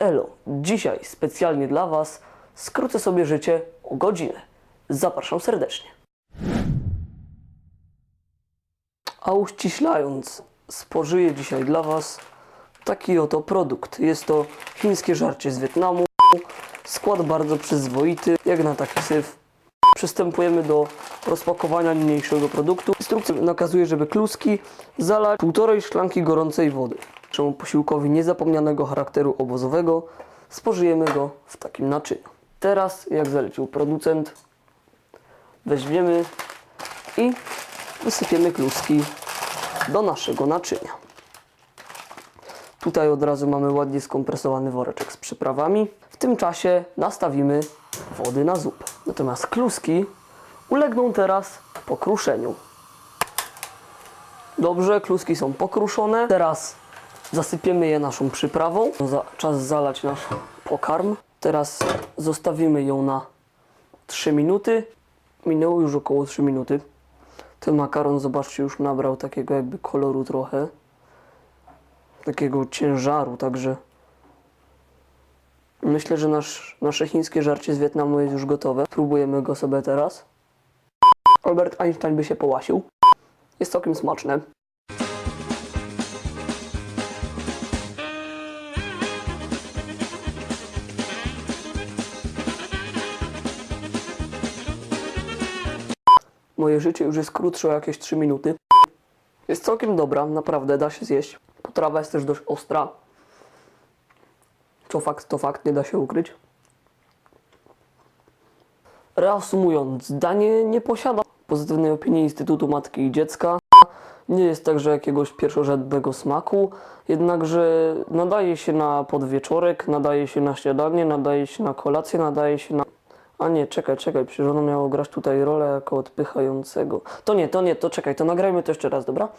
Elo, dzisiaj specjalnie dla Was skrócę sobie życie o godzinę. Zapraszam serdecznie. A uściślając, spożyję dzisiaj dla Was taki oto produkt. Jest to chińskie żarcie z Wietnamu. Skład bardzo przyzwoity, jak na taki syf. Przystępujemy do rozpakowania niniejszego produktu. Instrukcja nakazuje, żeby kluski zalać półtorej szklanki gorącej wody. Czemu posiłkowi niezapomnianego charakteru obozowego spożyjemy go w takim naczyniu. Teraz, jak zalecił producent, weźmiemy i wysypiemy kluski do naszego naczynia. Tutaj od razu mamy ładnie skompresowany woreczek z przyprawami. W tym czasie nastawimy wody na zupę. Natomiast kluski ulegną teraz pokruszeniu. Dobrze, kluski są pokruszone. Teraz zasypiemy je naszą przyprawą. Za, czas zalać nasz pokarm. Teraz zostawimy ją na 3 minuty. Minęło już około 3 minuty. Ten makaron, zobaczcie, już nabrał takiego jakby koloru trochę. Takiego ciężaru, także myślę, że nasz, nasze chińskie żarcie z Wietnamu jest już gotowe. Próbujemy go sobie teraz. Albert Einstein by się połasił. Jest całkiem smaczne. Moje życie już jest krótsze o jakieś 3 minuty. Jest całkiem dobra, naprawdę da się zjeść. Potrawa jest też dość ostra. To fakt, to fakt, nie da się ukryć. Reasumując, danie nie posiada pozytywnej opinii Instytutu Matki i Dziecka. Nie jest także jakiegoś pierwszorzędnego smaku, jednakże nadaje się na podwieczorek, nadaje się na śniadanie, nadaje się na kolację, nadaje się na... A nie, czekaj, czekaj, przecież ono miało grać tutaj rolę jako odpychającego. To nie, to nie, to czekaj, to nagrajmy to jeszcze raz, dobra?